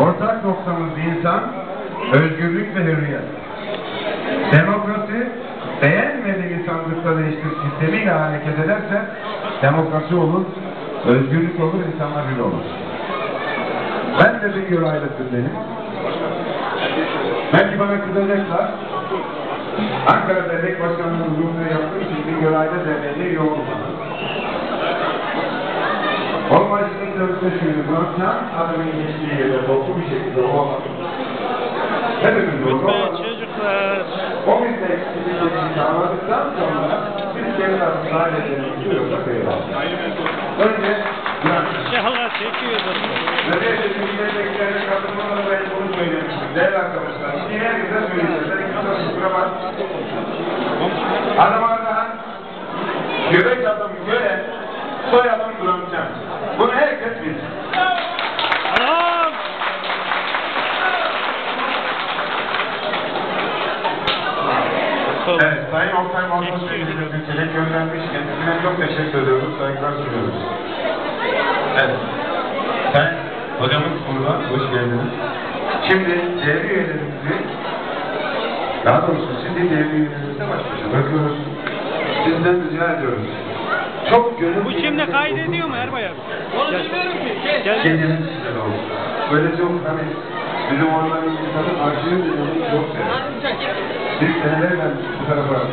Ortak noktamız insan, özgürlük ve hürriyet. Demokrasi, beğenmediği sandıkta değiştir sistemiyle hareket ederse demokrasi olur, özgürlük olur, insanlar hür olur. Ben de bir göre ayrıtındayım. Belki bana kızacaklar. Ankara Dernek Başkanı'nın uzunluğu yaptığı için bir göre ayrı derneğinde yoğun bana. O başlık sözleşmeyi bırakacağım, adamın geçtiği yere toplu bir şekilde olmalı. Hepimiz olalım. çocuklar. O bizde eksikliğini sağladıktan sonra biz kendi aslında ailelerimizi gidiyorsa kıyılalım. Önce. İnşallah çekiyordur. Ve de milletvekillerine katılmadan ben bunu söylemiştim. Değerli arkadaşlar, şimdi herkese söyleyeceğiz. Ben kimse kusura bak. Adam Ardahan, göbek adamı göre soyadını bırakacağım. Bunu herkes bilsin. Tamam. Evet, Sayın Oktay Mantos Bey'imize çelik göndermiş. Kendisine çok teşekkür ediyoruz. Saygılar sunuyoruz. Evet. Sen hocamız burada. Hoş geldiniz. Şimdi değerli üyelerimizi daha doğrusu şimdi değerli üyelerimize baş başa bırakıyoruz. Sizden rica ediyoruz. Bu şimdi kaydediyor mu Erbay abi? Gel. Gel. Geceniz güzel olsun. Böyle çok hani bizim ormanın insanı arşivi çok sever. Bir senelerden bu tarafa